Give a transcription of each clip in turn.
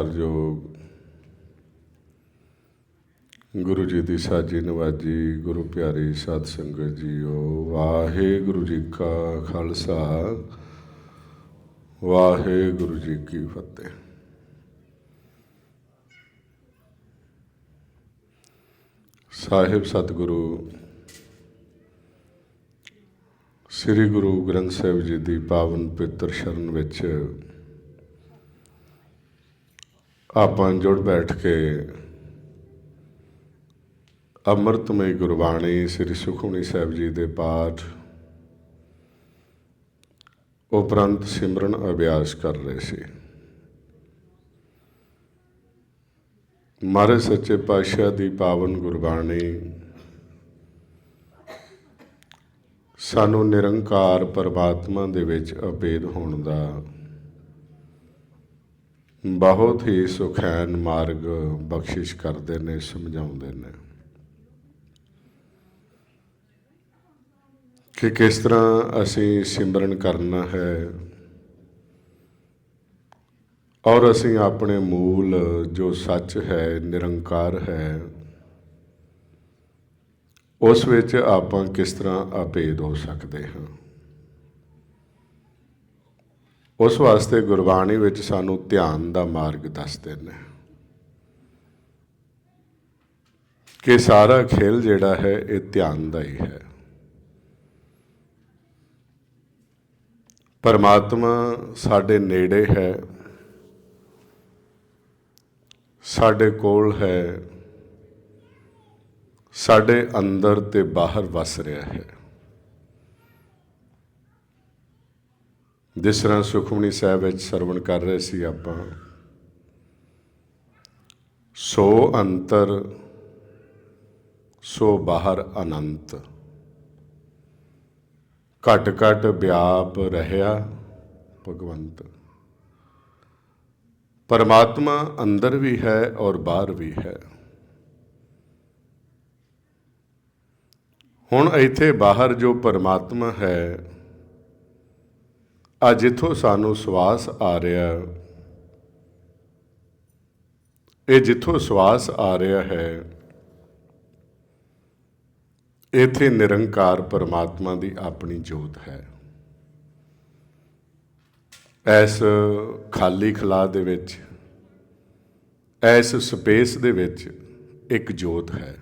ਹਰਜੋਗ ਗੁਰੂ ਜੀ ਦੀ ਸਾਜੀ ਨਵਾਜੀ, ਗੁਰੂ ਪਿਆਰੀ ਸਾਧ ਸੰਗਤ ਜੀਓ। ਵਾਹਿਗੁਰੂ ਜੀ ਕਾ ਖਾਲਸਾ। ਵਾਹਿਗੁਰੂ ਜੀ ਕੀ ਫਤਿਹ। ਸਾਹਿਬ ਸਤਿਗੁਰੂ, ਸ੍ਰੀ ਗੁਰੂ ਗ੍ਰੰਥ ਸਾਹਿਬ ਜੀ ਦੀ ਪਾਵਨ ਪਵਿੱਤਰ ਸ਼ਰਨ ਵਿੱਚ ਆਪਾਂ ਜੁੜ ਬੈਠ ਕੇ ਅੰਮ੍ਰਿਤਮਈ ਗੁਰਬਾਣੀ ਸ੍ਰੀ ਸੁਖਮਨੀ ਸਾਹਿਬ ਜੀ ਦੇ ਪਾਠ ਉਪਰੰਤ ਸਿਮਰਨ ਅਭਿਆਸ ਕਰ ਰਹੇ ਸੀ। ਮਾਰੇ ਸੱਚੇ ਪਾਤਸ਼ਾਹ ਦੀ ਪਾਵਨ ਗੁਰਬਾਣੀ ਸਾਨੂੰ ਨਿਰੰਕਾਰ ਪਰਮਾਤਮਾ ਦੇ ਵਿੱਚ ਅਭੇਦ ਹੋਣ ਦਾ ਬਹੁਤ ਹੀ ਸੁਖੈਨ ਮਾਰਗ ਬਖਸ਼ਿਸ਼ ਕਰਦੇ ਨੇ, ਸਮਝਾਉਂਦੇ ਨੇ। ਕਿ ਕਿਸ ਤਰ੍ਹਾਂ ਅਸੀਂ ਸਿਮਰਨ ਕਰਨਾ ਹੈ ਔਰ ਅਸੀਂ ਆਪਣੇ ਮੂਲ ਜੋ ਸੱਚ ਹੈ, ਨਿਰੰਕਾਰ ਹੈ, ਉਸ ਵਿੱਚ ਆਪਾਂ ਕਿਸ ਤਰ੍ਹਾਂ ਅਭੇਦ ਹੋ ਸਕਦੇ ਹਾਂ। ਉਸ ਵਾਸਤੇ ਗੁਰਬਾਣੀ ਵਿੱਚ ਸਾਨੂੰ ਧਿਆਨ ਦਾ ਮਾਰਗ ਦੱਸਦੇ ਨੇ ਕਿ ਸਾਰਾ ਖੇਲ ਜਿਹੜਾ ਹੈ, ਇਹ ਧਿਆਨ ਦਾ ਹੀ ਹੈ। ਪਰਮਾਤਮਾ ਸਾਡੇ ਨੇੜੇ ਹੈ, ਸਾਡੇ ਕੋਲ ਹੈ, ਸਾਡੇ ਅੰਦਰ ਤੇ ਬਾਹਰ ਵਸ ਰਿਹਾ ਹੈ। ਜਿਸ ਤਰ੍ਹਾਂ ਸੁਖਮਨੀ ਸਾਹਿਬ ਵਿੱਚ ਸਰਵਣ ਕਰ ਰਹੇ ਸੀ ਆਪਾਂ, ਸੋ ਅੰਤਰ, ਸੋ ਬਾਹਰ ਅਨੰਤ। ਘਟ ਘਟ ਵਿਆਪ ਰਹਿਆ ਭਗਵੰਤ। ਪਰਮਾਤਮਾ ਅੰਦਰ ਵੀ ਹੈ ਔਰ ਬਾਹਰ ਵੀ ਹੈ। ਹੁਣ ਇੱਥੇ ਬਾਹਰ ਜੋ ਪਰਮਾਤਮਾ ਹੈ ਆ ਜਿੱਥੋਂ ਸਾਨੂੰ ਸਵਾਸ ਆ ਰਿਹਾ ਇਹ ਜਿੱਥੋਂ ਸਵਾਸ ਆ ਰਿਹਾ ਹੈ, ਇਥੇ ਨਿਰੰਕਾਰ ਪਰਮਾਤਮਾ ਦੀ ਆਪਣੀ ਜੋਤ ਹੈ। ਐਸ ਖਾਲੀ ਖਲਾ ਦੇ ਵਿੱਚ ਐਸ ਸਪੇਸ ਦੇ ਵਿੱਚ ਇੱਕ ਜੋਤ ਹੈ।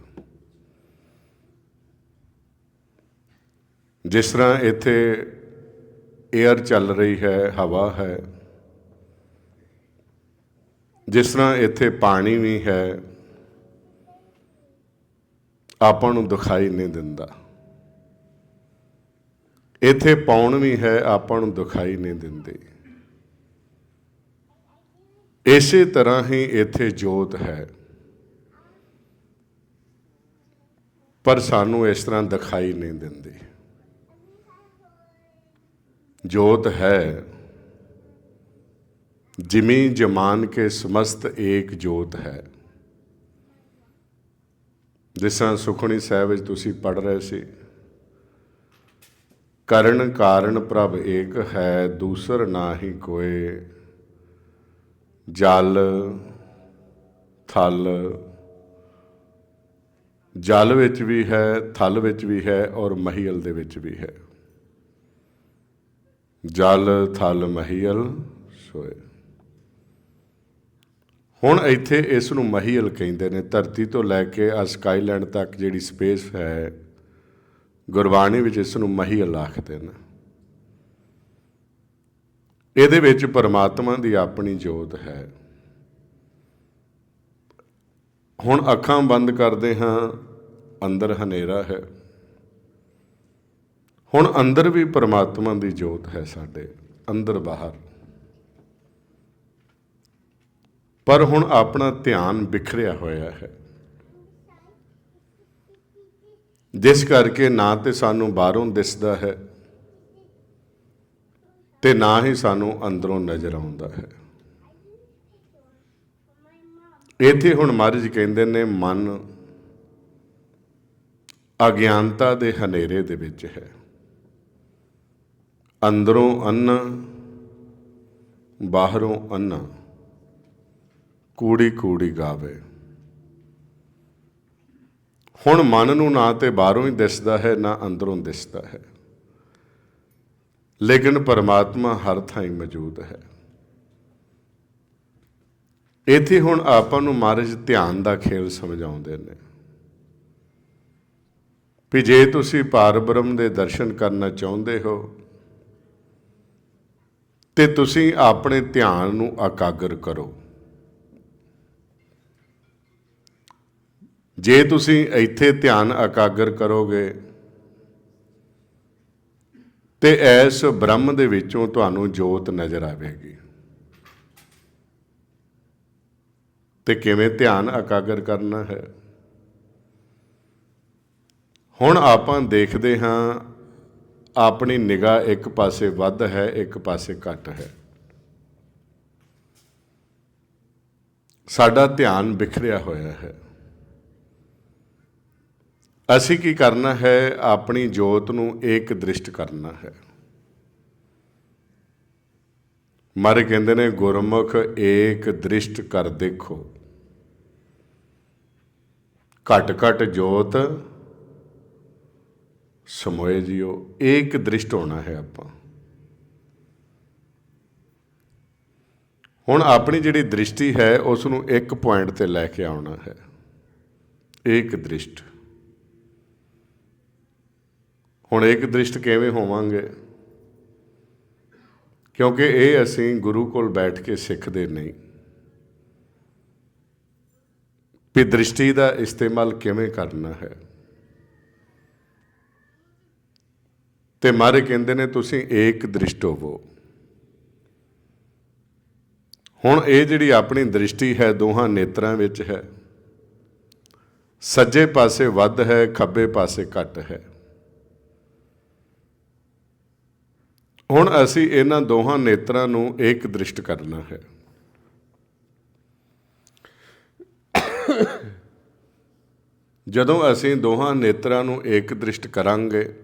ਜਿਸ ਤਰ੍ਹਾਂ ਇੱਥੇ 에ਅਰ ਚੱਲ ਰਹੀ ਹੈ, ਹਵਾ ਹੈ। ਜਿਸ ਤਰ੍ਹਾਂ ਇੱਥੇ ਪਾਣੀ ਵੀ ਹੈ, ਆਪਾਂ ਨੂੰ ਦਿਖਾਈ ਨਹੀਂ ਦਿੰਦਾ। ਇੱਥੇ ਪੌਣ ਵੀ ਹੈ, ਆਪਾਂ ਨੂੰ ਦਿਖਾਈ ਨਹੀਂ ਦਿੰਦੇ। ਇਸੇ ਤਰ੍ਹਾਂ ਹੀ ਇੱਥੇ ਜੋਤ ਹੈ। ਪਰ ਸਾਨੂੰ ਇਸ ਤਰ੍ਹਾਂ ਦਿਖਾਈ ਨਹੀਂ ਦਿੰਦੀ। ਜੋਤ ਹੈ। ਜਿਮੀ ਜਮਾਨ ਕੇ ਸਮਸਤ ਏਕ ਜੋਤ ਹੈ। ਜਿਸ ਤਰ੍ਹਾਂ ਸੁਖਣੀ ਸਾਹਿਬ ਵਿੱਚ ਤੁਸੀਂ ਪੜ ਰਹੇ ਸੀ। ਕਰਨ ਕਾਰਨ ਪ੍ਰਭ ਏਕ ਹੈ, ਦੂਸਰ ਨਾਹੀ ਕੋਏ। ਜਲ, ਥਲ। ਜਲ ਵਿੱਚ ਵੀ ਹੈ, ਥਲ ਵਿੱਚ ਵੀ ਹੈ ਔਰ ਮਹੀਲ ਦੇ ਵਿੱਚ ਵੀ ਹੈ। ਜਲ ਥਲ ਮਹੀਲ ਸੋਏ। ਹੁਣ ਇੱਥੇ ਇਸ ਨੂੰ ਮਹੀਲ ਕਹਿੰਦੇ ਨੇ। ਧਰਤੀ ਤੋਂ ਲੈ ਕੇ ਆ ਸਕਾਈਲੈਂਡ ਤੱਕ ਜਿਹੜੀ ਸਪੇਸ ਹੈ, ਗੁਰਬਾਣੀ ਵਿੱਚ ਇਸ ਨੂੰ ਮਹੀਲ ਆਖਦੇ ਨੇ। ਇਹਦੇ ਵਿੱਚ ਪਰਮਾਤਮਾ ਦੀ ਆਪਣੀ ਜੋਤ ਹੈ। ਹੁਣ ਅੱਖਾਂ ਬੰਦ ਕਰਦੇ ਹਾਂ, ਅੰਦਰ ਹਨੇਰਾ ਹੈ। ਹੁਣ ਅੰਦਰ ਵੀ ਪਰਮਾਤਮਾ ਦੀ ਜੋਤ ਹੈ ਸਾਡੇ, ਅੰਦਰ ਬਾਹਰ। ਪਰ ਹੁਣ ਆਪਣਾ ਧਿਆਨ ਬਿਖਰਿਆ ਹੋਇਆ ਹੈ। ਜਿਸ ਕਰਕੇ ਨਾ ਤੇ ਸਾਨੂੰ ਬਾਹਰੋਂ ਦਿਸਦਾ ਹੈ ਤੇ ਨਾ ਹੀ ਸਾਨੂੰ ਅੰਦਰੋਂ ਨਜ਼ਰ ਆਉਂਦਾ ਹੈ। ਇੱਥੇ ਹੁਣ ਮਹਾਰਾਜ ਕਹਿੰਦੇ ਨੇ, ਮਨ ਅਗਿਆਨਤਾ ਦੇ ਹਨੇਰੇ ਦੇ ਵਿੱਚ ਹੈ। ਅੰਦਰੋਂ ਅੰਨਾ, ਬਾਹਰੋਂ ਅੰਨਾ, ਕੂੜੀ ਕੂੜੀ ਗਾਵੇ। ਹੁਣ ਮਨ ਨੂੰ ਨਾ ਤੇ ਬਾਹਰੋਂ ਹੀ ਦਿਸਦਾ ਹੈ, ਨਾ ਅੰਦਰੋਂ ਦਿਸਦਾ ਹੈ। ਲੇਕਿਨ ਪਰਮਾਤਮਾ ਹਰ ਥਾਂ ਹੀ ਮੌਜੂਦ ਹੈ। ਇੱਥੇ ਹੁਣ ਆਪਾਂ ਨੂੰ ਮਹਾਰਾਜ ਧਿਆਨ ਦਾ ਖੇਲ ਸਮਝਾਉਂਦੇ ਨੇ। ਵੀ ਜੇ ਤੁਸੀਂ ਪਾਰ ਬ੍ਰਹਮ ਦੇ ਦਰਸ਼ਨ ਕਰਨਾ ਚਾਹੁੰਦੇ ਹੋ ਤੇ ਤੁਸੀਂ ਆਪਣੇ ਧਿਆਨ ਨੂੰ ਇਕਾਗਰ ਕਰੋ। ਜੇ ਤੁਸੀਂ ਇੱਥੇ ਧਿਆਨ ਇਕਾਗਰ ਕਰੋਗੇ, ਤੇ ਇਸ ਬ੍ਰਹਮ ਦੇ ਵਿੱਚੋਂ ਤੁਹਾਨੂੰ ਜੋਤ ਨਜ਼ਰ ਆਵੇਗੀ। ਤੇ ਕਿਵੇਂ ਧਿਆਨ ਇਕਾਗਰ ਕਰਨਾ ਹੈ? ਹੁਣ ਆਪਾਂ ਦੇਖਦੇ ਹਾਂ ਆਪਣੀ ਨਿਗਾਹ ਇੱਕ ਪਾਸੇ ਵੱਧ ਹੈ, ਇੱਕ ਪਾਸੇ ਘੱਟ ਹੈ। ਸਾਡਾ ਧਿਆਨ ਬਿਖਰਿਆ ਹੋਇਆ ਹੈ। ਅਸੀਂ ਕੀ ਕਰਨਾ ਹੈ? ਆਪਣੀ ਜੋਤ ਨੂੰ ਏਕ ਦ੍ਰਿਸ਼ਟ ਕਰਨਾ ਹੈ। ਮਾਰੇ ਕਹਿੰਦੇ ਨੇ, ਗੁਰਮੁਖ ਏਕ ਦ੍ਰਿਸ਼ਟ ਕਰ ਦੇਖੋ। ਘਟ ਘਟ ਜੋਤ ਸਮੋਏ ਜਿਓ ਏਕ ਦ੍ਰਿਸ਼ਟ ਹੋਣਾ ਹੈ ਆਪਾਂ। ਹੁਣ ਆਪਣੀ ਜਿਹੜੀ ਦ੍ਰਿਸ਼ਟੀ ਹੈ ਉਸ ਨੂੰ ਇੱਕ ਪੁਆਇੰਟ ਤੇ ਲੈ ਕੇ ਆਉਣਾ ਹੈ। ਏਕ ਦ੍ਰਿਸ਼ਟ। ਹੁਣ ਏਕ ਦ੍ਰਿਸ਼ਟ ਕਿਵੇਂ ਹੋਵਾਂਗੇ? ਕਿਉਂਕਿ ਇਹ ਅਸੀਂ ਗੁਰੂ ਕੋਲ ਬੈਠ ਕੇ ਸਿੱਖਦੇ ਨਹੀਂ। ਵੀ ਦ੍ਰਿਸ਼ਟੀ ਦਾ ਇਸਤੇਮਾਲ ਕਿਵੇਂ ਕਰਨਾ ਹੈ? ਤੇ ਮਾਰੇ ਕਹਿੰਦੇ ਨੇ, ਤੁਸੀਂ ਏਕ ਦ੍ਰਿਸ਼ਟ ਹੋਵੋ। ਹੁਣ ਇਹ ਜਿਹੜੀ ਆਪਣੀ ਦ੍ਰਿਸ਼ਟੀ ਹੈ, ਦੋਹਾਂ ਨੇਤਰਾਂ ਵਿੱਚ ਹੈ। ਸੱਜੇ ਪਾਸੇ ਵੱਧ ਹੈ, ਖੱਬੇ ਪਾਸੇ ਘੱਟ ਹੈ। ਹੁਣ ਅਸੀਂ ਇਹਨਾਂ ਦੋਹਾਂ ਨੇਤਰਾਂ ਨੂੰ ਇੱਕ ਦ੍ਰਿਸ਼ਟ ਕਰਨਾ ਹੈ। ਜਦੋਂ ਅਸੀਂ ਦੋਹਾਂ ਨੇਤਰਾਂ ਨੂੰ ਇੱਕ ਦ੍ਰਿਸ਼ਟ ਕਰਾਂਗੇ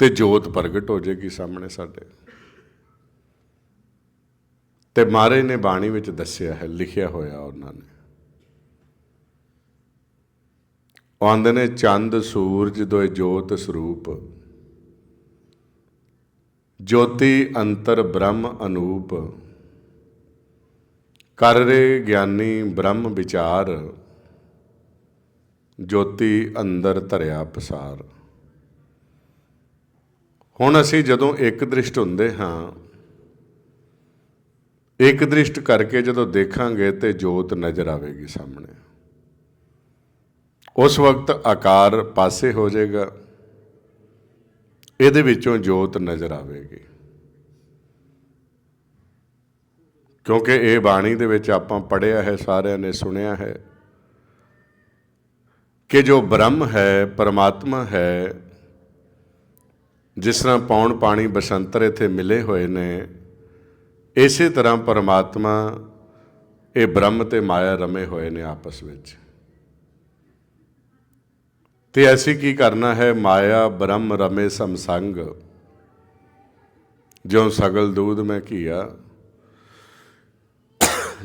ਤੇ ਜੋਤ ਪ੍ਰਗਟ ਹੋ ਜਾਏਗੀ ਸਾਹਮਣੇ ਸਾਡੇ। ਤੇ ਮਾਰੇ ਨੇ ਬਾਣੀ ਵਿੱਚ ਦੱਸਿਆ ਹੈ, ਲਿਖਿਆ ਹੋਇਆ ਉਹਨਾਂ ਨੇ। ਉਹ ਆਂਦੇ ਨੇ, ਚੰਦ, ਸੂਰਜ ਦੋਏ ਜੋਤ ਸਰੂਪ। ਜੋਤੀ ਅੰਤਰ ਬ੍ਰਹਮ ਅਨੂਪ। ਕਰ ਰੇ ਗਿਆਨੀ ਬ੍ਰਹਮ ਵਿਚਾਰ। ਜੋਤੀ ਅੰਦਰ ਧਰਿਆ ਪਸਾਰ। ਹੁਣ ਅਸੀਂ ਜਦੋਂ ਇੱਕ ਦ੍ਰਿਸ਼ਟ ਹੁੰਦੇ ਹਾਂ, ਇੱਕ ਦ੍ਰਿਸ਼ਟ ਕਰਕੇ ਜਦੋਂ ਦੇਖਾਂਗੇ ਤੇ ਜੋਤ ਨਜ਼ਰ ਆਵੇਗੀ ਸਾਹਮਣੇ। ਉਸ ਵਕਤ ਆਕਾਰ ਪਾਸੇ ਹੋ ਜਾਏਗਾ, ਇਹਦੇ ਵਿੱਚੋਂ ਜੋਤ ਨਜ਼ਰ ਆਵੇਗੀ। ਕਿਉਂਕਿ ਇਹ ਬਾਣੀ ਦੇ ਵਿੱਚ ਆਪਾਂ ਪੜਿਆ ਹੈ, ਸਾਰਿਆਂ ਨੇ ਸੁਣਿਆ ਹੈ ਕਿ ਜੋ ਬ੍ਰਹਮ ਹੈ, ਪਰਮਾਤਮਾ ਹੈ ਜਿਸ ਤਰ੍ਹਾਂ ਪੌਣ ਪਾਣੀ ਬਸੰਤਰ ਇੱਥੇ ਮਿਲੇ ਹੋਏ ਨੇ, ਇਸੇ ਤਰ੍ਹਾਂ ਪਰਮਾਤਮਾ ਇਹ ਬ੍ਰਹਮ ਤੇ ਮਾਇਆ ਰਮੇ ਹੋਏ ਨੇ ਆਪਸ ਵਿੱਚ। ਤੇ ਅਸੀਂ ਕੀ ਕਰਨਾ ਹੈ? ਮਾਇਆ, ਬ੍ਰਹਮ ਰਮੇ ਸਮਸੰਗ। ਜਿਉ ਸਗਲ ਦੂਧ ਮੈਂ ਕੀਆ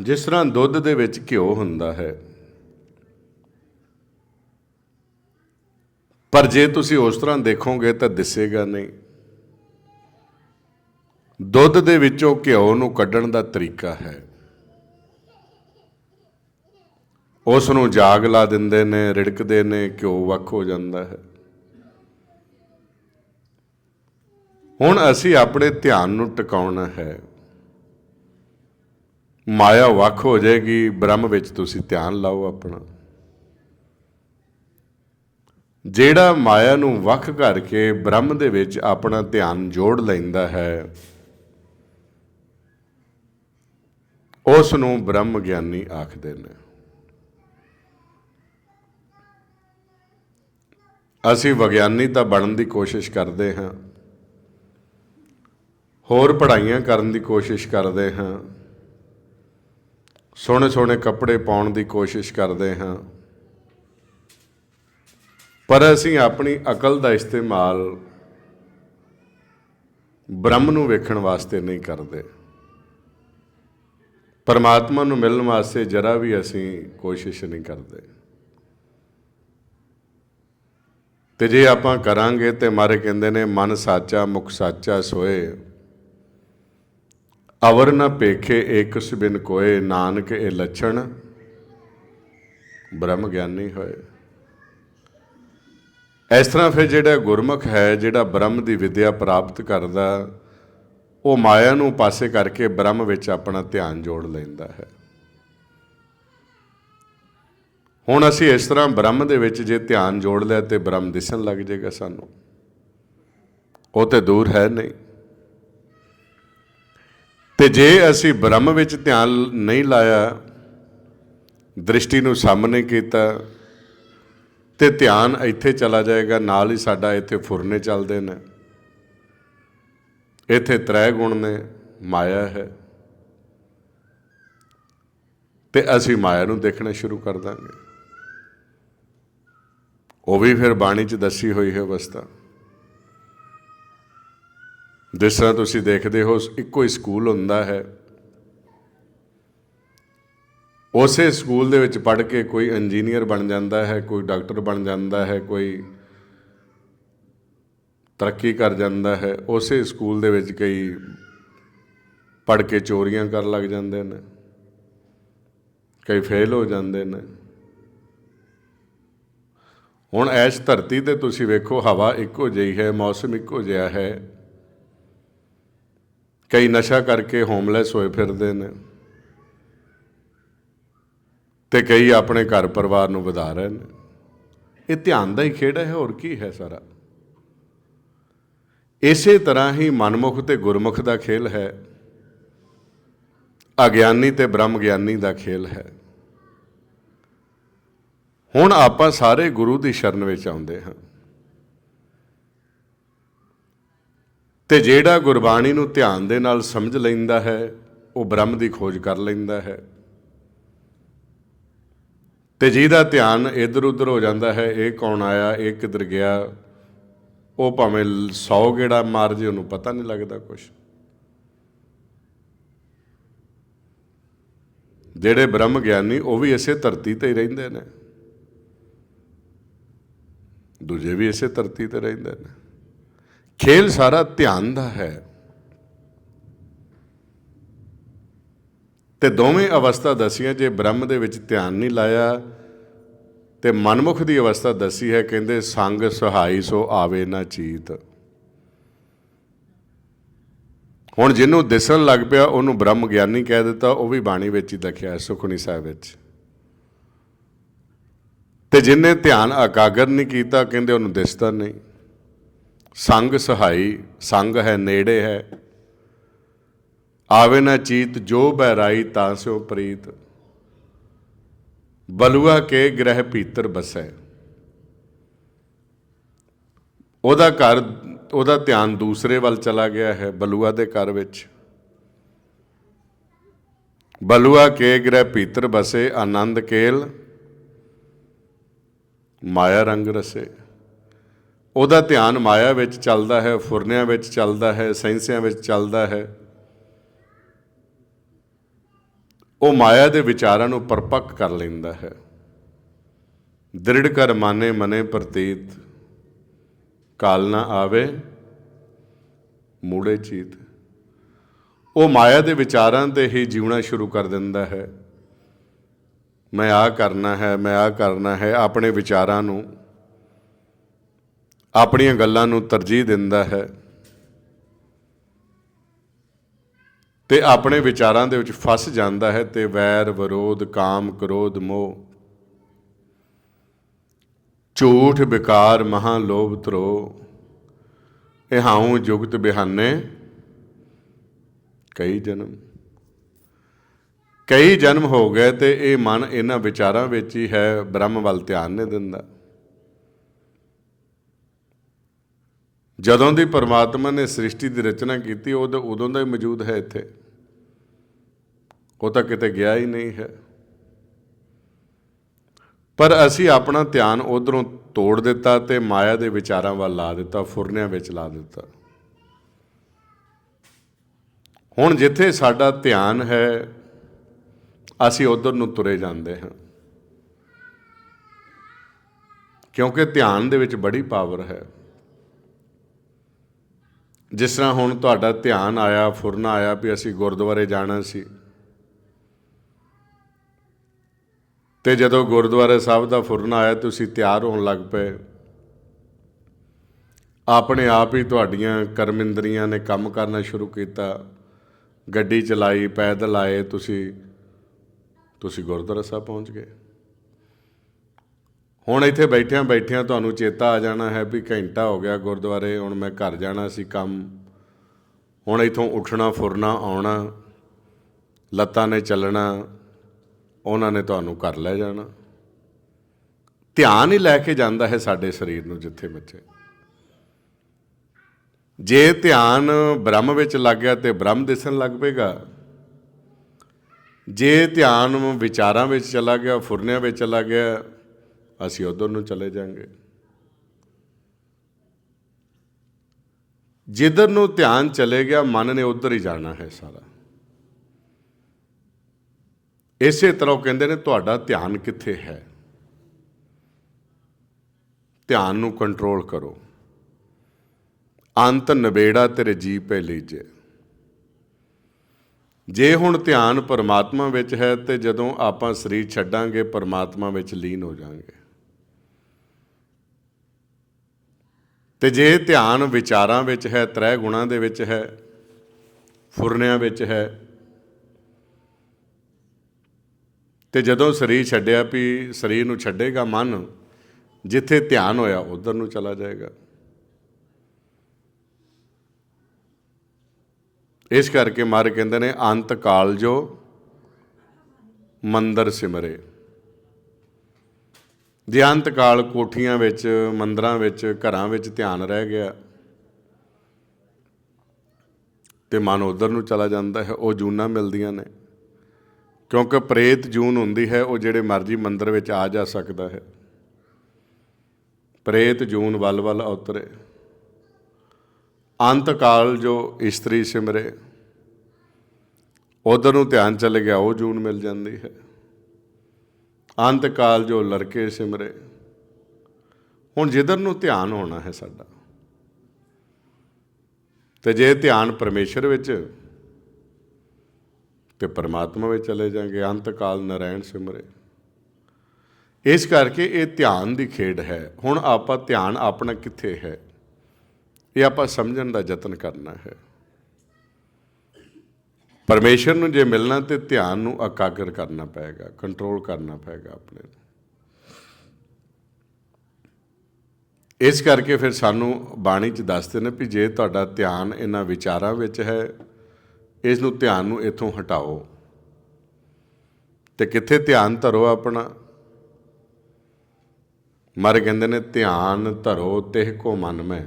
ਜਿਸ ਤਰ੍ਹਾਂ ਦੁੱਧ ਦੇ ਵਿੱਚ ਘਿਓ ਹੁੰਦਾ ਹੈ ਪਰ ਜੇ ਤੁਸੀਂ ਉਸ ਤਰ੍ਹਾਂ ਦੇਖੋਗੇ ਤਾਂ ਦਿਸੇਗਾ ਨਹੀਂ। ਦੁੱਧ ਦੇ ਵਿੱਚੋਂ ਘਿਓ ਨੂੰ ਕੱਢਣ ਦਾ ਤਰੀਕਾ ਹੈ। ਉਸ ਨੂੰ ਜਾਗ ਲਾ ਦਿੰਦੇ ਨੇ, ਰਿੜਕਦੇ ਨੇ, ਘਿਓ ਵੱਖ ਹੋ ਜਾਂਦਾ ਹੈ। ਹੁਣ ਅਸੀਂ ਆਪਣੇ ਧਿਆਨ ਨੂੰ ਟਿਕਾਉਣਾ ਹੈ। ਮਾਇਆ ਵੱਖ ਹੋ ਜਾਏਗੀ, ਬ੍ਰਹਮ ਵਿੱਚ ਤੁਸੀਂ ਧਿਆਨ ਲਾਓ ਆਪਣਾ। ਜਿਹੜਾ ਮਾਇਆ ਨੂੰ ਵੱਖ ਕਰਕੇ ਬ੍ਰਹਮ ਦੇ ਵਿੱਚ ਆਪਣਾ ਧਿਆਨ ਜੋੜ ਲੈਂਦਾ ਹੈ ਉਸ ਨੂੰ ਬ੍ਰਹਮ ਗਿਆਨੀ ਆਖਦੇ ਨੇ। ਅਸੀਂ ਵਿਗਿਆਨੀ ਤਾਂ ਬਣਨ ਦੀ ਕੋਸ਼ਿਸ਼ ਕਰਦੇ ਹਾਂ। ਹੋਰ ਪੜ੍ਹਾਈਆਂ ਕਰਨ ਦੀ ਕੋਸ਼ਿਸ਼ ਕਰਦੇ ਹਾਂ। ਸੋਹਣੇ ਸੋਹਣੇ ਕੱਪੜੇ ਪਾਉਣ ਦੀ ਕੋਸ਼ਿਸ਼ ਕਰਦੇ ਹਾਂ। ਪਰ ਅਸੀਂ ਆਪਣੀ ਅਕਲ ਦਾ ਇਸਤੇਮਾਲ ਬ੍ਰਹਮ ਨੂੰ ਵੇਖਣ ਵਾਸਤੇ ਨਹੀਂ ਕਰਦੇ। ਪਰਮਾਤਮਾ ਨੂੰ ਮਿਲਣ ਵਾਸਤੇ ਜਰਾ ਵੀ ਅਸੀਂ ਕੋਸ਼ਿਸ਼ ਨਹੀਂ ਕਰਦੇ। ਤੇ ਜੇ ਆਪਾਂ ਕਰਾਂਗੇ ਤੇ ਮਾਰੇ ਕਹਿੰਦੇ ਨੇ, ਮਨ ਸਾਚਾ, ਮੁਖ ਸਾਚਾ ਸੋਏ। ਅਵਰ ਨ ਪੇਖੇ ਏਕਸ ਬਿਨ ਕੋਏ, ਨਾਨਕ ਇਹ ਲੱਛਣ ਬ੍ਰਹਮ ਗਿਆਨੀ ਹੋਏ। ਇਸ ਤਰ੍ਹਾਂ ਫਿਰ ਜਿਹੜਾ ਗੁਰਮੁਖ ਹੈ, ਜਿਹੜਾ ਬ੍ਰਹਮ ਦੀ ਵਿਦਿਆ ਪ੍ਰਾਪਤ ਕਰਦਾ, ਉਹ ਮਾਇਆ ਨੂੰ ਪਾਸੇ ਕਰਕੇ ਬ੍ਰਹਮ ਵਿੱਚ ਆਪਣਾ ਧਿਆਨ ਜੋੜ ਲੈਂਦਾ ਹੈ। ਹੁਣ ਅਸੀਂ ਇਸ ਤਰ੍ਹਾਂ ਬ੍ਰਹਮ ਦੇ ਵਿੱਚ ਜੇ ਧਿਆਨ ਜੋੜ ਲਿਆ ਤੇ ਬ੍ਰਹਮ ਦਿਸਣ ਲੱਗ ਜਾਏਗਾ ਸਾਨੂੰ। ਉਹ ਤੇ ਦੂਰ ਹੈ ਨਹੀਂ। ਤੇ ਜੇ ਅਸੀਂ ਬ੍ਰਹਮ ਵਿੱਚ ਧਿਆਨ ਨਹੀਂ ਲਾਇਆ, ਦ੍ਰਿਸ਼ਟੀ ਨੂੰ ਸਾਹਮਣੇ ਕੀਤਾ ਤੇ ਧਿਆਨ ਇੱਥੇ ਚਲਾ ਜਾਏਗਾ, ਨਾਲ ਹੀ ਸਾਡਾ ਇੱਥੇ ਫੁਰਨੇ ਚੱਲਦੇ ਨੇ। ਇੱਥੇ ਤ੍ਰੈ ਗੁਣ ਨੇ, ਮਾਇਆ ਹੈ। ਤੇ ਅਸੀਂ ਮਾਇਆ ਨੂੰ ਦੇਖਣਾ ਸ਼ੁਰੂ ਕਰ ਦਾਂਗੇ। ਉਹ ਵੀ ਫਿਰ ਬਾਣੀ 'ਚ ਦੱਸੀ ਹੋਈ ਹੈ ਅਵਸਥਾ। ਜਿਸ ਤਰ੍ਹਾਂ ਤੁਸੀਂ ਦੇਖਦੇ ਹੋ, ਇੱਕੋ ਹੀ ਸਕੂਲ ਹੁੰਦਾ ਹੈ। ਉਸੇ ਸਕੂਲ ਦੇ ਵਿੱਚ ਪੜ੍ਹ ਕੇ ਕੋਈ ਇੰਜੀਨੀਅਰ ਬਣ ਜਾਂਦਾ ਹੈ, ਕੋਈ ਡਾਕਟਰ ਬਣ ਜਾਂਦਾ ਹੈ, ਕੋਈ ਤਰੱਕੀ ਕਰ ਜਾਂਦਾ ਹੈ, ਉਸੇ ਸਕੂਲ ਦੇ ਵਿੱਚ ਕਈ ਪੜ੍ਹ ਕੇ ਚੋਰੀਆਂ ਕਰਨ ਲੱਗ ਜਾਂਦੇ ਨੇ, ਕਈ ਫੇਲ ਹੋ ਜਾਂਦੇ ਨੇ। ਹੁਣ ਐਸ ਧਰਤੀ ਤੇ ਤੁਸੀਂ ਵੇਖੋ, ਹਵਾ ਇੱਕੋ ਜਿਹੀ ਹੈ, ਮੌਸਮ ਇੱਕੋ ਜਿਹਾ ਹੈ। ਕਈ ਨਸ਼ਾ ਕਰਕੇ ਹੋਮਲੈਸ ਹੋਏ ਫਿਰਦੇ ਨੇ। ਤੇ ਕਈ ਆਪਣੇ ਘਰ ਪਰਿਵਾਰ ਨੂੰ ਵਧਾ ਰਹੇ ਨੇ। ਇਹ ਧਿਆਨ ਦਾ ਹੀ ਖੇਡ ਹੈ, ਹੋਰ ਕੀ ਹੈ ਸਾਰਾ। ਇਸੇ ਤਰ੍ਹਾਂ ਹੀ ਮਨਮੁਖ ਤੇ ਗੁਰਮੁਖ ਦਾ ਖੇਲ ਹੈ। ਅਗਿਆਨੀ ਤੇ ਬ੍ਰਹਮ ਗਿਆਨੀ ਦਾ ਖੇਲ ਹੈ। ਹੁਣ ਆਪਾਂ ਸਾਰੇ ਗੁਰੂ ਦੀ ਸ਼ਰਨ ਵਿੱਚ ਆਉਂਦੇ ਹਾਂ। ਤੇ ਜਿਹੜਾ ਗੁਰਬਾਣੀ ਨੂੰ ਧਿਆਨ ਦੇ ਨਾਲ ਸਮਝ ਲੈਂਦਾ ਹੈ, ਉਹ ਬ੍ਰਹਮ ਦੀ ਖੋਜ ਕਰ ਲੈਂਦਾ ਹੈ। ਤੇ ਜਿਹਦਾ ਧਿਆਨ ਇੱਧਰ ਉੱਧਰ ਹੋ ਜਾਂਦਾ ਹੈ, ਇਹ ਕੌਣ ਆਇਆ, ਇਹ ਕਿੱਧਰ ਗਿਆ, ਉਹ ਭਾਵੇਂ 100 ਗੇੜਾ ਮਾਰ ਜੇ, ਉਹਨੂੰ ਪਤਾ ਨਹੀਂ ਲੱਗਦਾ ਕੁਝ ਜਿਹੜੇ ਬ੍ਰਹਮ ਗਿਆਨੀ, ਉਹ ਵੀ ਇਸੇ ਧਰਤੀ ਤੇ ਹੀ ਰਹਿੰਦੇ ਨੇ। ਦੂਜੇ ਵੀ ਇਸੇ ਧਰਤੀ ਤੇ ਰਹਿੰਦੇ ਨੇ। ਖੇਲ ਸਾਰਾ ਧਿਆਨ ਦਾ ਹੈ। ਤੇ ਦੋਵੇਂ ਅਵਸਥਾ ਦਸੀਆਂ ਜੇ ਬ੍ਰਹਮ ਦੇ ਵਿੱਚ ਧਿਆਨ ਨਹੀਂ ਲਾਇਆ, ਤੇ ਮਨਮੁਖ ਦੀ ਅਵਸਥਾ ਦਸੀ ਹੈ, ਕਹਿੰਦੇ ਸੰਗ ਸਹਾਈ ਸੋ ਆਵੇ ਨਾ ਚੀਤ। ਹੁਣ ਜਿਹਨੂੰ ਦਿਸਣ ਲੱਗ ਪਿਆ, ਉਹਨੂੰ ਬ੍ਰਹਮ ਗਿਆਨੀ ਕਹਿ ਦਿੱਤਾ, ਉਹ ਵੀ ਬਾਣੀ ਵਿੱਚ ਹੀ ਲਿਖਿਆ ਹੈ ਸੁਖਣੀ ਸਾਹਿਬ ਵਿੱਚ। ਤੇ ਜਿਨੇ ਧਿਆਨ ਇਕਾਗਰ ਨਹੀਂ ਕੀਤਾ, ਕਹਿੰਦੇ ਉਹਨੂੰ ਦਿਸਦਾ ਨਹੀਂ। ਸੰਗ ਸਹਾਈ, ਸੰਗ ਹੈ, ਨੇੜੇ ਹੈ। ਆਵੇ ਨਾ ਚੀਤ, ਜੋ ਬਹਿਰਾਈ ਤਾਂ ਸਿਓ ਪ੍ਰੀਤ। ਬਲੂਆ ਕੇ ਗ੍ਰਹਿ ਭੀਤਰ ਬਸੈ। ਉਹਦਾ ਘਰ, ਉਹਦਾ ਧਿਆਨ ਦੂਸਰੇ ਵੱਲ ਚਲਾ ਗਿਆ ਹੈ, ਬਲੂਆ ਦੇ ਘਰ ਵਿੱਚ। ਬਲੂਆ ਕੇ ਗ੍ਰਹਿ ਭੀਤਰ ਬਸੇ, ਆਨੰਦ ਕੇਲ, ਮਾਇਆ ਰੰਗ ਰਸੇ। ਉਹਦਾ ਧਿਆਨ ਮਾਇਆ ਵਿੱਚ ਚੱਲਦਾ ਹੈ, ਫੁਰਨਿਆਂ ਵਿੱਚ ਚੱਲਦਾ ਹੈ, ਸੈਂਸਿਆਂ ਵਿੱਚ ਚੱਲਦਾ ਹੈ। ਉਹ ਮਾਇਆ ਦੇ ਵਿਚਾਰਾਂ ਨੂੰ ਪਰਪੱਕ ਕਰ ਲੈਂਦਾ ਹੈ। ਦ੍ਰਿੜ ਕਰ ਮਾਨੇ ਮਨੇ ਪ੍ਰਤੀਤ, ਕਾਲ ਨਾ ਆਵੇ ਮੂੜੇ ਚੀਤ। ਉਹ ਮਾਇਆ ਦੇ ਵਿਚਾਰਾਂ ਤੇ ਹੀ ਜਿਉਣਾ ਸ਼ੁਰੂ ਕਰ ਦਿੰਦਾ ਹੈ। ਮੈਂ ਆ ਕਰਨਾ ਹੈ, ਮੈਂ ਆ ਕਰਨਾ ਹੈ, ਆਪਣੇ ਵਿਚਾਰਾਂ ਨੂੰ, ਆਪਣੀਆਂ ਗੱਲਾਂ ਨੂੰ ਤਰਜੀਹ ਦਿੰਦਾ ਹੈ। ਤੇ ਆਪਣੇ ਵਿਚਾਰਾਂ ਦੇ ਵਿੱਚ ਫਸ ਜਾਂਦਾ ਹੈ ਤੇ ਵੈਰ, ਵਿਰੋਧ, ਕਾਮ, ਕ੍ਰੋਧ, ਮੋਹ। ਝੂਠ, ਵਿਕਾਰ ਮਹਾ ਲੋਭ ਤਰੋ ਇਹ ਹਾਉ, ਜੁਗਤ, ਬਿਹਾਨੇ, ਕਈ ਜਨਮ। ਕਈ ਜਨਮ ਹੋ ਗਏ ਤੇ ਇਹ ਮਨ ਇਹਨਾਂ ਵਿਚਾਰਾਂ ਵਿੱਚ ਹੀ ਹੈ, ਬ੍ਰਹਮ ਵੱਲ ਧਿਆਨ ਨਹੀਂ ਦਿੰਦਾ। ਜਦੋਂ ਦੀ ਪਰਮਾਤਮਾ ਨੇ ਸ੍ਰਿਸ਼ਟੀ ਦੀ ਰਚਨਾ ਕੀਤੀ, ਉਹ ਉਦੋਂ ਦਾ ਹੀ ਮੌਜੂਦ ਹੈ ਇੱਥੇ। ਉਹ ਤਾਂ ਕਿਤੇ ਗਿਆ ਹੀ ਨਹੀਂ ਹੈ। ਪਰ ਅਸੀਂ ਆਪਣਾ ਧਿਆਨ ਉਧਰੋਂ ਤੋੜ ਦਿੱਤਾ ਤੇ ਮਾਇਆ ਦੇ ਵਿਚਾਰਾਂ ਵੱਲ ਲਾ ਦਿੱਤਾ, ਫੁਰਨਿਆਂ ਵਿੱਚ ਲਾ ਦਿੱਤਾ। ਹੁਣ ਜਿੱਥੇ ਸਾਡਾ ਧਿਆਨ ਹੈ, ਅਸੀਂ ਉਧਰ ਨੂੰ ਤੁਰੇ ਜਾਂਦੇ ਹਾਂ। ਕਿਉਂਕਿ ਧਿਆਨ ਦੇ ਵਿੱਚ ਬੜੀ ਪਾਵਰ ਹੈ। ਜਿਸ ਤਰ੍ਹਾਂ ਹੁਣ ਤੁਹਾਡਾ ਧਿਆਨ ਆਇਆ, ਫੁਰਨਾ ਆਇਆ ਵੀ ਅਸੀਂ ਗੁਰਦੁਆਰੇ ਜਾਣਾ ਸੀ। ਤੇ ਜਦੋਂ ਗੁਰਦੁਆਰੇ ਸਾਹਿਬ ਦਾ ਫੁਰਨਾ ਆਇਆ ਤੁਸੀਂ ਤਿਆਰ ਹੋਣ ਲੱਗ ਪਏ। ਆਪਣੇ ਆਪ ਹੀ ਤੁਹਾਡੀਆਂ ਕਰਮਿੰਦਰੀਆਂ ਨੇ ਕੰਮ ਕਰਨਾ ਸ਼ੁਰੂ ਕੀਤਾ। ਗੱਡੀ ਚਲਾਈ, ਪੈਦਲ ਆਏ, ਤੁਸੀਂ ਤੁਸੀਂ ਗੁਰਦੁਆਰਾ ਸਾਹਿਬ ਪਹੁੰਚ ਗਏ। ਹੁਣ ਇੱਥੇ ਬੈਠਿਆਂ ਬੈਠਿਆਂ ਤੁਹਾਨੂੰ ਚੇਤਾ ਆ ਜਾਣਾ ਹੈ ਵੀ ਘੰਟਾ ਹੋ ਗਿਆ ਗੁਰਦੁਆਰੇ, ਹੁਣ ਮੈਂ ਘਰ ਜਾਣਾ ਸੀ ਕੰਮ। ਹੁਣ ਇਥੋਂ ਉੱਠਣਾ, ਫੁਰਨਾ, ਆਉਣਾ, ਲੱਤਾਂ ਨੇ ਚੱਲਣਾ, ਉਹਨਾਂ ਨੇ ਤੁਹਾਨੂੰ ਘਰ ਲੈ ਜਾਣਾ। ਧਿਆਨ ਹੀ ਲੈ ਕੇ ਜਾਂਦਾ ਹੈ ਸਾਡੇ ਸਰੀਰ ਨੂੰ ਜਿੱਥੇ ਬੱਚੇ ਜੇ ਧਿਆਨ ਬ੍ਰਹਮ ਵਿੱਚ ਲੱਗ ਗਿਆ ਤੇ ਬ੍ਰਹਮ ਦਿਸਣ ਲੱਗ ਪਏਗਾ। ਜੇ ਧਿਆਨ ਵਿਚਾਰਾਂ ਵਿੱਚ ਚਲਾ ਗਿਆ, ਫੁਰਨਿਆਂ ਵਿੱਚ ਚਲਾ ਗਿਆ ਅਸੀਂ ਉਧਰ ਨੂੰ ਚਲੇ ਜਾਾਂਗੇ। ਜਿੱਧਰ ਨੂੰ ਧਿਆਨ ਚਲੇ ਗਿਆ, ਮਨ ਨੇ ਉਧਰ ਹੀ ਜਾਣਾ ਹੈ ਸਾਰਾ। ਇਸੇ ਤਰ੍ਹਾਂ ਉਹ ਕਹਿੰਦੇ ਨੇ, ਤੁਹਾਡਾ ਧਿਆਨ ਕਿੱਥੇ ਹੈ? ਧਿਆਨ ਨੂੰ ਕੰਟਰੋਲ ਕਰੋ। ਅੰਤ ਨਵੇੜਾ ਤੇਰੇ ਜੀ ਪੈ ਲੀਜੇ। ਜੇ ਹੁਣ ਧਿਆਨ ਪਰਮਾਤਮਾ ਵਿੱਚ ਹੈ, ਤੇ ਜਦੋਂ ਆਪਾਂ ਸਰੀਰ ਛੱਡਾਂਗੇ, ਪਰਮਾਤਮਾ ਵਿੱਚ ਲੀਨ ਹੋ ਜਾਾਂਗੇ। ਤੇ ਜੇ ਧਿਆਨ ਵਿਚਾਰਾਂ ਵਿੱਚ ਹੈ, ਤ੍ਰੈ ਗੁਣਾਂ ਦੇ ਵਿੱਚ ਹੈ, ਫੁਰਨਿਆਂ ਵਿੱਚ ਹੈ, ਤੇ ਜਦੋਂ ਸਰੀਰ ਛੱਡਿਆ ਵੀ ਸਰੀਰ ਨੂੰ ਛੱਡੇਗਾ ਮਨ, ਜਿੱਥੇ ਧਿਆਨ ਹੋਇਆ ਉਧਰ ਨੂੰ ਚਲਾ ਜਾਏਗਾ। ਇਸ ਕਰਕੇ ਮਾਰ ਕਹਿੰਦੇ ਨੇ, ਅੰਤ ਕਾਲ ਜੋ ਮੰਦਰ ਸਿਮਰੇ। ਜੇ ਅੰਤ ਕਾਲ ਕੋਠੀਆਂ ਵਿੱਚ, ਮੰਦਰਾਂ ਵਿੱਚ, ਘਰਾਂ ਵਿੱਚ ਧਿਆਨ ਰਹਿ ਗਿਆ। ਤੇ ਮਨ ਉਧਰ ਨੂੰ ਚਲਾ ਜਾਂਦਾ ਹੈ, ਉਹ ਜੂਨਾਂ ਮਿਲਦੀਆਂ ਨੇ। ਕਿਉਂਕਿ ਪ੍ਰੇਤ ਜੂਨ ਹੁੰਦੀ ਹੈ, ਉਹ ਜਿਹੜੇ ਮਰਜ਼ੀ ਮੰਦਰ ਵਿੱਚ ਆ ਜਾ ਸਕਦਾ ਹੈ। ਪ੍ਰੇਤ ਜੂਨ ਵੱਲ ਵੱਲ ਉਤਰੇ। ਅੰਤ ਕਾਲ ਜੋ ਇਸਤਰੀ ਸਿਮਰੇ, ਉਧਰ ਨੂੰ ਧਿਆਨ ਚਲੇ ਗਿਆ, ਉਹ ਜੂਨ ਮਿਲ ਜਾਂਦੀ ਹੈ। ਅੰਤ ਕਾਲ ਜੋ ਲੜਕੇ ਸਿਮਰੇ। ਹੁਣ ਜਿੱਧਰ ਨੂੰ ਧਿਆਨ ਹੋਣਾ ਹੈ ਸਾਡਾ, ਤੇ ਜੇ ਧਿਆਨ ਪਰਮੇਸ਼ਰ ਵਿੱਚ, ਤੇ ਪਰਮਾਤਮਾ ਵਿੱਚ ਚਲੇ ਜਾਾਂਗੇ ਅੰਤ ਕਾਲ ਨਰਾਇਣ ਸਿਮਰੇ। ਇਸ ਕਰਕੇ ਇਹ ਧਿਆਨ ਦੀ ਖੇਡ ਹੈ। ਹੁਣ ਆਪਾਂ ਧਿਆਨ ਆਪਣਾ ਕਿੱਥੇ ਹੈ? ਇਹ ਆਪਾਂ ਸਮਝਣ ਦਾ ਯਤਨ ਕਰਨਾ ਹੈ। ਪਰਮੇਸ਼ਰ ਨੂੰ ਜੇ ਮਿਲਣਾ ਤੇ ਧਿਆਨ ਨੂੰ ਇਕਾਗਰ ਕਰਨਾ ਪਏਗਾ ਕੰਟਰੋਲ ਕਰਨਾ ਪਏਗਾ ਆਪਣੇ ਨੂੰ। ਇਸ ਕਰਕੇ ਫਿਰ ਸਾਨੂੰ ਬਾਣੀ 'ਚ ਦੱਸਦੇ ਨੇ ਵੀ ਜੇ ਤੁਹਾਡਾ ਧਿਆਨ ਇਹਨਾਂ ਵਿਚਾਰਾਂ ਵਿੱਚ ਹੈ, ਇਸ ਨੂੰ ਧਿਆਨ ਨੂੰ ਇੱਥੋਂ ਹਟਾਓ। ਤੇ ਕਿੱਥੇ ਧਿਆਨ ਧਰੋ ਆਪਣਾ? ਮਰ ਕਹਿੰਦੇ ਨੇ, ਧਿਆਨ ਧਰੋ ਤਿਹ ਕੋ ਮਨ ਮੈਂ।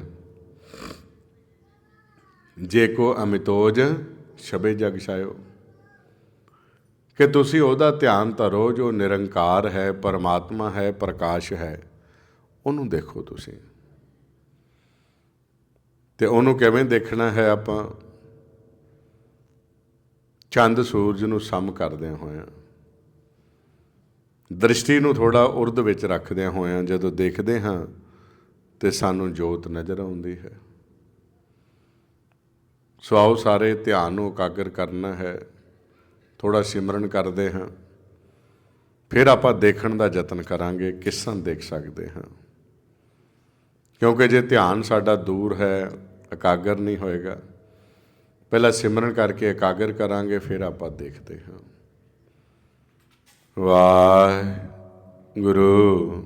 ਜੇ ਕੋ ਅਮਿਤੋਜ ਛਬੇ ਜਗ ਛਾਇਓ। ਕਿ ਤੁਸੀਂ ਉਹਦਾ ਧਿਆਨ ਧਰੋ ਜੋ ਨਿਰੰਕਾਰ ਹੈ, ਪਰਮਾਤਮਾ ਹੈ, ਪ੍ਰਕਾਸ਼ ਹੈ, ਉਹਨੂੰ ਦੇਖੋ ਤੁਸੀਂ। ਤੇ ਉਹਨੂੰ ਕਿਵੇਂ ਦੇਖਣਾ ਹੈ ਆਪਾਂ? ਚੰਦ ਸੂਰਜ ਨੂੰ ਸਮ ਕਰਦਿਆਂ ਹੋਇਆਂ। ਦ੍ਰਿਸ਼ਟੀ ਨੂੰ ਥੋੜਾ ਉਰਦ ਵਿੱਚ ਰੱਖਦਿਆਂ ਹੋਇਆਂ ਜਦੋਂ ਦੇਖਦੇ ਹਾਂ ਤੇ ਸਾਨੂੰ ਜੋਤ ਨਜ਼ਰ ਆਉਂਦੀ ਹੈ। ਸੋ ਆਓ ਸਾਰੇ ਧਿਆਨ ਨੂੰ ਇਕਾਗਰ ਕਰਨਾ ਹੈ ਥੋੜਾ ਸਿਮਰਨ ਕਰਦੇ ਹਾਂ। ਫਿਰ ਆਪਾਂ ਦੇਖਣ ਦਾ ਯਤਨ ਕਰਾਂਗੇ ਕਿਸ ਤਰ੍ਹਾਂ ਦੇਖ ਸਕਦੇ ਹਾਂ। ਕਿਉਂਕਿ ਜੇ ਧਿਆਨ ਸਾਡਾ ਦੂਰ ਹੈ, ਇਕਾਗਰ ਨਹੀਂ ਹੋਏਗਾ। ਪਹਿਲਾਂ ਸਿਮਰਨ ਕਰਕੇ ਇਕਾਗਰ ਕਰਾਂਗੇ, ਫਿਰ ਆਪਾਂ ਦੇਖਦੇ ਹਾਂ। ਵਾਹਿਗੁਰੂ।